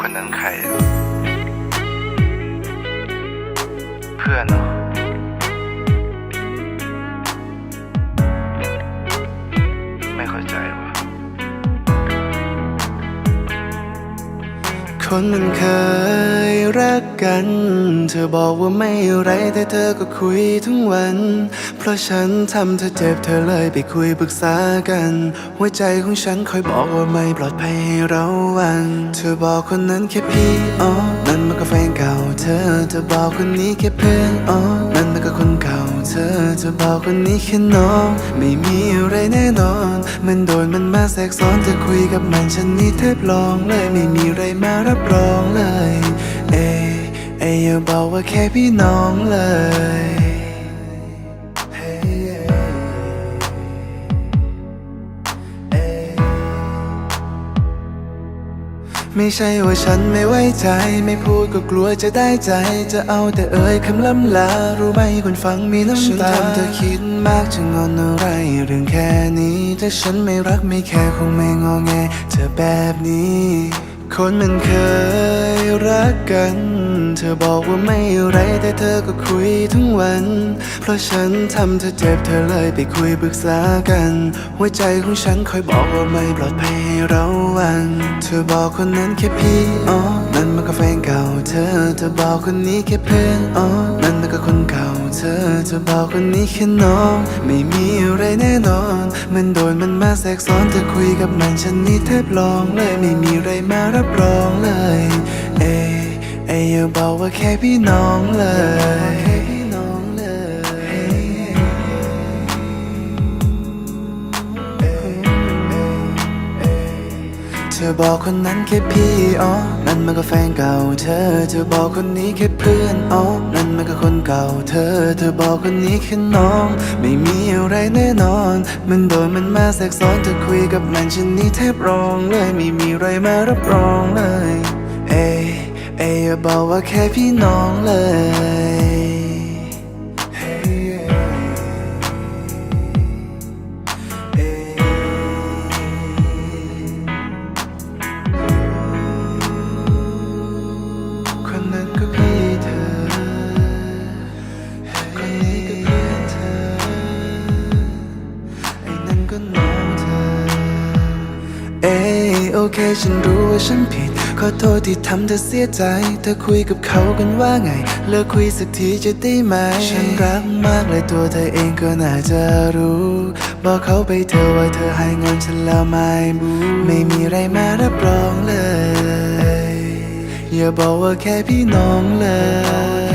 คนนั้นใครอะเพื่อนเหรอ คนมันเคยรักกัน เธอบอกว่าไม่ไรแต่เธอก็คุยทั้งวัน เพราะฉันทำเธอเจ็บเธอเลยไปคุยปรึกษากัน หัวใจของฉันคอยบอกว่าไม่ปลอดภัยให้เราวันเธอบอกคนนั้นแค่พี่อ๋อนั่นมันก็แฟนเก่าเธอเธอบอกคนนี้แค่เพื่อนอ๋อนั่นมันก็คนเก่าเธอเธอบอกคนนี้แค่น้อง ไม่มีอะไรแน่นอน มันโดนมันมาแทรกซ้อนเธอคุยกับมันฉันนี่แทบลองเลยไม่มีอะไรมารับรองเลย เอยเอยอย่าบอกว่าแค่พี่น้องเลย ไม่ใช่ว่าฉันไม่ไว้ใจ ไม่พูดก็กลัวจะได้ใจ จะเอาแต่เอ่ยคำล้ำลา รู้ไหมคนฟังมีน้ำตาฉันทำเธอคิดมากจะงอนอะไร เรื่องแค่นี้ ถ้าฉันไม่รักไม่แค่คงไม่งอแง เธอแบบนี้ คนมันเคยรักกัน เธอบอกว่าไม่อะไรแต่เธอก็คุยทั้งวัน เพราะฉันทำเธอเจ็บเธอเลยไปคุยปรึกษากัน หัวใจของฉันคอยบอกว่าไม่ปลอดภัยให้เราวัน เธอบอกคนนั้นแค่พี่อ๋อนั่นมันก็แฟนเก่าเธอ เธอบอกคนนี้แค่เพื่อนอ๋อนั่นมันก็คนเก่าเธอ เธอบอกคนนี้แค่น้อง ไม่มีอะไรแน่นอน มันโดนมันมาแทรกซ้อนเธอคุยกับมันฉันนี่แทบลองเลยไม่มีอะไรมารับรองเลย เอยเอยอย่าบอกว่าแค่พี่น้องเลย ธอบอกคนนั้นแค่พี่อ๋อ นั่นมันก็แฟนเก่าเธอ เธอบอกคนนี้แค่เพื่อนอ๋อ นั่นมันก็คนเก่าเธอ เธอบอกคนนี้แค่น้อง ไม่มีอะไรแน่นอน มันโดนมันมาแทรกซ้อนเธอคุยกับมันฉันนี่แทบร้องเลย ไม่มีอะไรมารับรองเลย เอยเอยอย่าบอกว่าแค่พี่น้องเลย ก็น้องเธอ เอ้โอเคฉันรู้ว่าฉันผิด ขอโทษที่ทำเธอเสียใจ เธอคุยกับเขากันว่าไง เลิกคุยสักทีจะได้ไหม ฉันรักมากเลยตัวเธอเองก็น่าจะรู้ บอกเขาไปเธอว่าเธอให้เงินฉันแล้วไม่บูไม่มีไรมารับรองเลย อย่าบอกว่าแค่พี่น้องเลย